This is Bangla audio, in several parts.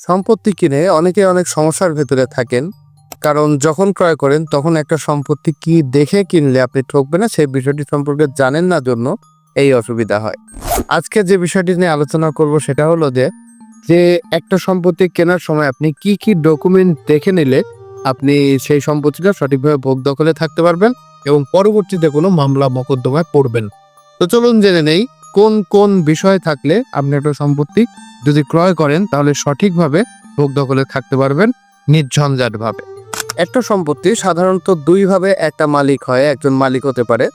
সম্পত্তি কিনে অনেকে অনেক সমস্যার ভেতরে থাকেন। কারণ যখন ক্রয় করেন, তখন একটা সম্পত্তি কি দেখে কিনলে আপনি ঠকবেন না, সেই বিষয়টি সম্পর্কে জানেন না জন্য এই অসুবিধা হয়। আজকে যে বিষয়টি নিয়ে আলোচনা করব সেটা হলো যে যে একটা সম্পত্তি কেনার সময় আপনি কি কি ডকুমেন্ট দেখে নিলে আপনি সেই সম্পত্তিটা সঠিকভাবে ভোগ দখলে থাকতে পারবেন এবং পরবর্তীতে কোনো মামলা, মোকদ্দমায় পড়বেন। তো চলুন জেনে নেই কোন কোন বিষয় থাকলে আপনি একটা সম্পত্তি যদি ক্রয় করেন, তাহলে সঠিকভাবে ভোগ দখলে থাকতে পারবেন নির্ঝঞ্ঝাটভাবে। একটা সম্পত্তি সাধারণত দুইভাবে একটা মালিক হয়, একজন মালিক হতে পারে।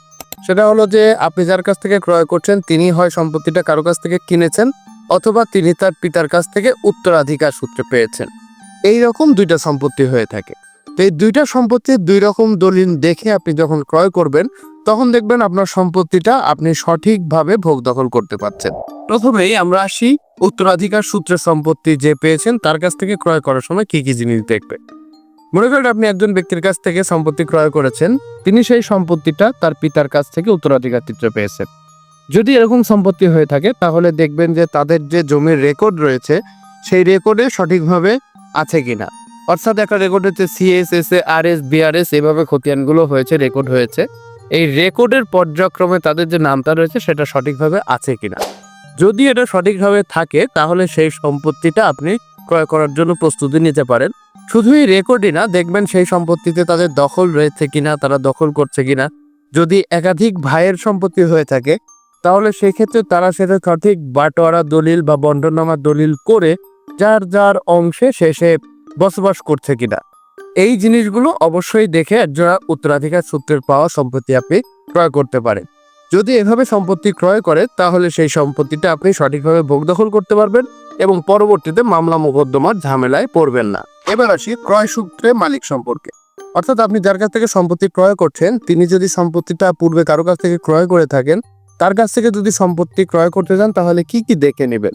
সেটা হলো যে, আপনি যার কাছ থেকে ক্রয় করছেন, তিনি হয় সম্পত্তিটা কারও কাছ থেকে কিনেছেন অথবা তিনি তার পিতার কাছ থেকে উত্তরাধিকার সূত্রে পেয়েছেন। এই রকম দুইটা সম্পত্তি হয়ে থাকে। তো এই দুইটা সম্পত্তির দুই রকম দলিল দেখে আপনি যখন ক্রয় করবেন তখন দেখবেন আপনার সম্পত্তিটা আপনি সঠিকভাবে ভোগ দখল করতে পারছেন। প্রথমেই আমরা আসি উত্তরাধিকার সূত্রে সম্পত্তি যে পেয়েছেন, তার কাছ থেকে ক্রয় করার সময় কি কি জিনিস দেখবে। মনে করেন আপনি একজন ব্যক্তির কাছ থেকে সম্পত্তি ক্রয় করেছেন, তিনি সেই সম্পত্তিটা তার পিতার কাছ থেকে উত্তরাধিকার সূত্রে পেয়েছেন। যদি এরকম সম্পত্তি হয়ে থাকে, তাহলে দেখবেন যে তাদের যে জমির রেকর্ড রয়েছে, সেই রেকর্ডে সঠিকভাবে আছে কিনা। অর্থাৎ একটা রেকর্ড হচ্ছে সিএসএস আর এস বিআরএস এভাবে খতিয়ানগুলো হয়েছে রেকর্ড হয়েছে। এই রেকর্ডের পর্যায়ক্রমে তাদের যে নামটা রয়েছে সেটা সঠিকভাবে আছে কিনা? যদি এটা সঠিকভাবে থাকে, তাহলে সেই সম্পত্তিটা আপনি ক্রয় করার জন্য প্রস্তুতি নিতে পারেন। শুধু এই রেকর্ডই না, দেখবেন সেই সম্পত্তিতে তাদের দখল রয়েছে কিনা, তারা দখল করছে কিনা। যদি একাধিক ভাইয়ের সম্পত্তি হয়ে থাকে, তাহলে সেক্ষেত্রে তারা সেটা সঠিক বাটোয়ারা দলিল বা বন্টনামা দলিল করে যার যার অংশে শেষে বসবাস করছে কিনা। এই জিনিসগুলো অবশ্যই দেখে একজোড়া উত্তরাধিকার সূত্রের পাওয়া সম্পত্তি আপনি ক্রয় করতে পারেন। যদি এভাবে সম্পত্তি ক্রয় করে, তাহলে সেই সম্পত্তিটা আপনি সঠিকভাবে ভোগ দখল করতে পারবেন এবং পরবর্তীতে মামলা মোকদ্দমার ঝামেলায় পড়বেন না। এবার আসি ক্রয় সূত্রে মালিক সম্পর্কে। অর্থাৎ আপনি যার কাছ থেকে সম্পত্তি ক্রয় করছেন, তিনি যদি সম্পত্তিটা পূর্বে কারও কাছ থেকে ক্রয় করে থাকেন, তার কাছ থেকে যদি সম্পত্তি ক্রয় করতে চান, তাহলে কি কি দেখে নেবেন?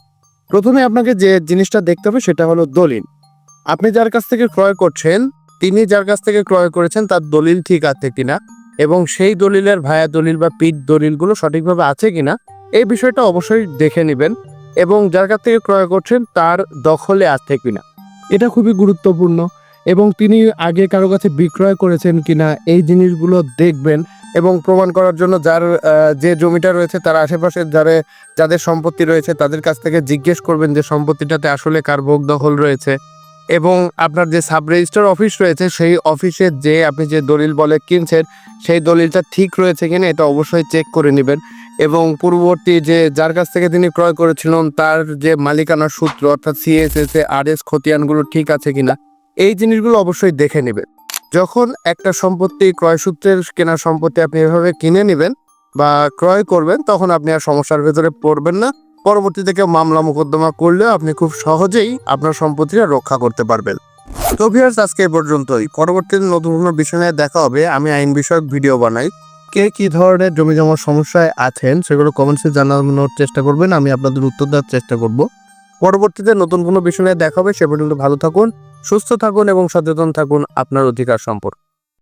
প্রথমে আপনাকে যে জিনিসটা দেখতে হবে, সেটা হলো দলিল। আপনি যার কাছ থেকে ক্রয় করছেন তিনি যার কাছ থেকে ক্রয় করেছেন তার দলিল ঠিক আছে কিনা এবং সেই দলিলের ভায়া দলিল বা পিঠ দলিলগুলো সঠিকভাবে আছে কিনা, এই বিষয়টা অবশ্যই দেখে নেবেন এবং যার কাছ থেকে ক্রয় করছেন তার দখলে আছে কিনা। এটা খুবই গুরুত্বপূর্ণ এবং তিনি আগে কারও কাছে বিক্রয় করেছেন কিনা এই জিনিসগুলো দেখবেন এবং প্রমাণ করার জন্য যার যে জমিটা রয়েছে তার আশেপাশে যারা, যাদের সম্পত্তি রয়েছে তাদের কাছ থেকে জিজ্ঞেস করবেন যে সম্পত্তিটাতে আসলে কার ভোগ দখল রয়েছে। এবং আপনার যে সাব রেজিস্টার অফিস রয়েছে, সেই অফিসে যে আপনি যে দলিল বলে কিনছেন, সেই দলিলটা ঠিক রয়েছে কিনা এটা অবশ্যই চেক করে নেবেন। এবং পূর্ববর্তী যে যার কাছ থেকে তিনি ক্রয় করেছিলেন, তার যে মালিকানার সূত্র অর্থাৎ সিএসএস আর এস খতিয়ানগুলো ঠিক আছে কিনা, এই জিনিসগুলো অবশ্যই দেখে নেবেন। যখন একটা সম্পত্তি ক্রয় সূত্রের কেনা সম্পত্তি আপনি এভাবে কিনে নেবেন বা ক্রয় করবেন, তখন আপনি আর সমস্যার ভেতরে পড়বেন না। পরবর্তীতে কেউ মামলা মোকদ্দমা করলেও আপনি খুব সহজেই আপনার সম্পত্তিটা রক্ষা করতে পারবেন। তো ভিউয়ার্স আজকে এই পর্যন্তই। পরবর্তীতে নতুন কোনো বিষয় নিয়ে দেখা হবে, আমি আইন বিষয়ক ভিডিও বানাই। কে কি ধরনের জমি জমার সমস্যায় আছেন সেগুলো কমেন্টসে জানানোর চেষ্টা করবেন, আমি আপনাদের উত্তর দেওয়ার চেষ্টা করব। পরবর্তীতে নতুন কোনো বিষয় নিয়ে দেখা হবে, সে পর্যন্ত ভালো থাকুন, সুস্থ থাকুন এবং সচেতন থাকুন আপনার অধিকার সম্পর্কে।